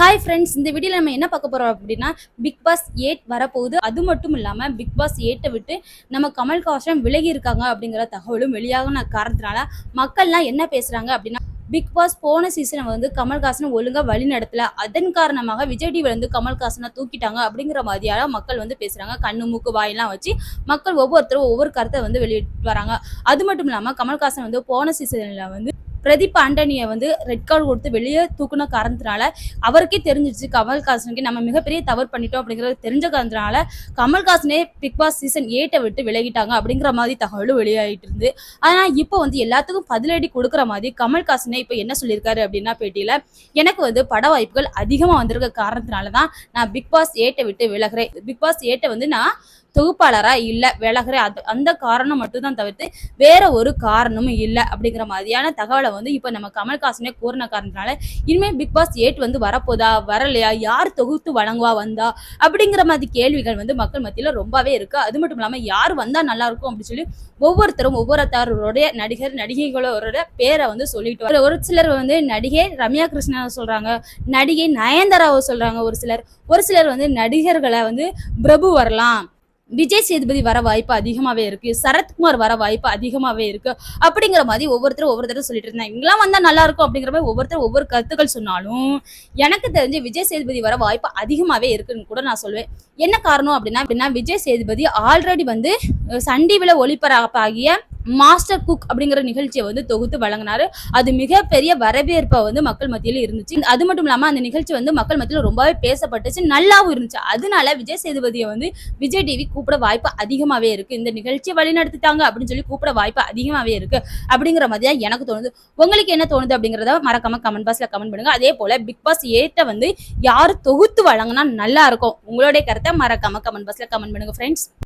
Hi friends இந்த வீடியோவில் நம்ம என்ன பார்க்க போகிறோம் அப்படின்னா பிக் பாஸ் எயிட் வரப்போகுது. அது மட்டும் இல்லாமல் பிக் பாஸ் எயிட்டை விட்டு நம்ம கமல்ஹாசன் விலகி இருக்காங்க அப்படிங்கிற தகவலும் வெளியாகின காரணத்தினால மக்கள்லாம் என்ன பேசுகிறாங்க அப்படின்னா பிக் பாஸ் போன சீசனை வந்து கமல்ஹாசன் ஒழுங்காக வழி நடத்தல. அதன் காரணமாக விஜய் டிவில வந்து கமல்ஹாசனை தூக்கிட்டாங்க அப்படிங்கிற மாதிரியான மக்கள் வந்து பேசுகிறாங்க கண்ணு மூக்கு வாயெல்லாம் வச்சு மக்கள் ஒவ்வொருத்தரும் ஒவ்வொரு கருத்தை வந்து வெளியிட்டு வராங்க. அது மட்டும் இல்லாமல் கமல்ஹாசன் வந்து போன சீசனில் வந்து பிரதீப் ஆண்டனியை வந்து ரெட் கார்டு கொடுத்து வெளியே தூக்குன காரணத்தினால அவருக்கே தெரிஞ்சிருச்சு கமல்ஹாசனுக்கு நம்ம மிகப்பெரிய தவறு பண்ணிட்டோம் அப்படிங்கிறது தெரிஞ்ச காரணத்தினால கமல்ஹாசனே பிக் பாஸ் சீசன் எயிட்டை விட்டு விலகிட்டாங்க அப்படிங்கிற மாதிரி தகவலும் வெளியாகிட்டு இருந்து. ஆனால் இப்போ வந்து எல்லாத்துக்கும் பதிலடி கொடுக்குற மாதிரி கமல்ஹாசனே இப்போ என்ன சொல்லியிருக்காரு அப்படின்னா பேட்டியில் எனக்கு வந்து பட வாய்ப்புகள் அதிகமாக வந்திருக்க காரணத்தினால தான் நான் பிக் பாஸ் எயிட்டை விட்டு விலகிறேன். பிக் பாஸ் எயிட்டை வந்து நான் தொகுப்பாளரா இல்லை விலகிறேன் அது அந்த காரணம் மட்டும்தான் தவிர்த்து வேற ஒரு காரணமும் இல்லை அப்படிங்கிற மாதிரியான தகவலை வந்து இப்போ நம்ம கமல்ஹாசனே கூறின காரணத்தினால இனிமேல் பிக் பாஸ் எயிட் வந்து வரப்போதா வரலையா யார் தொகுத்து வழங்குவா வந்தா அப்படிங்கிற மாதிரி கேள்விகள் வந்து மக்கள் மத்தியில் ரொம்பவே இருக்கு. அது மட்டும் இல்லாமல் யார் வந்தால் நல்லா இருக்கும் அப்படின்னு சொல்லி ஒவ்வொருத்தரும் ஒவ்வொருத்தருடைய நடிகர் நடிகைகளோட பேரை வந்து சொல்லிட்டு வர ஒரு சிலர் வந்து நடிகை ரம்யா கிருஷ்ணன் சொல்கிறாங்க நடிகை நயன்தாராவை சொல்கிறாங்க ஒரு சிலர். ஒரு சிலர் வந்து நடிகர்களை வந்து பிரபு வரலாம் விஜய் சேதுபதி வர வாய்ப்பு அதிகமாகவே இருக்கு. சரத்குமார் வர வாய்ப்பு அதிகமாகவே இருக்கு. அப்படிங்கிற மாதிரி ஒவ்வொருத்தரும் ஒவ்வொருத்தரும் சொல்லிட்டு இருந்தாங்க. இங்கெல்லாம் வந்தால் நல்லா இருக்கும் அப்படிங்கிற மாதிரி ஒவ்வொருத்தரும் ஒவ்வொரு கருத்துக்கள் சொன்னாலும் எனக்கு தெரிஞ்சு விஜய் சேதுபதி வர வாய்ப்பு அதிகமாகவே இருக்குன்னு கூட நான் சொல்வேன். என்ன காரணம் அப்படின்னா அப்படின்னா விஜய் சேதுபதி ஆல்ரெடி வந்து அஹ், சன் டிவியில் ஒளிபரப்பாகிய மாஸ்டர் குக் அப்படிங்கிற நிகழ்ச்சியை வந்து தொகுத்து வழங்கினாரு. அது மிகப்பெரிய வரவேற்பை வந்து மக்கள் மத்தியில் இருந்துச்சு. அது மட்டும் இல்லாமல் அந்த நிகழ்ச்சி வந்து மக்கள் மத்தியில் ரொம்பவே பேசப்பட்டுச்சு. நல்லாவும் இருந்துச்சு. அதனால விஜய் சேதுபதியை வந்து விஜய் டிவி கூப்பிட வாய்ப்பு அதிகமாகவே இருக்கு. இந்த நிகழ்ச்சியை வழிநடத்திட்டாங்க அப்படின்னு சொல்லி கூப்பிட வாய்ப்பு அதிகமாகவே இருக்கு அப்படிங்கிற மாதிரியா எனக்கு தோணுது. உங்களுக்கு என்ன தோணுது அப்படிங்கிறத மறக்காம கமெண்ட் பாக்ஸ்ல கமெண்ட் பண்ணுங்க. அதே போல பிக் பாஸ் ஏட்ட வந்து யார் தொகுத்து வழங்கினா நல்லா இருக்கும். உங்களுடைய கருத்தை மறக்காம கமெண்ட் பாக்ஸ்ல கமெண்ட் பண்ணுங்க ஃப்ரெண்ட்ஸ்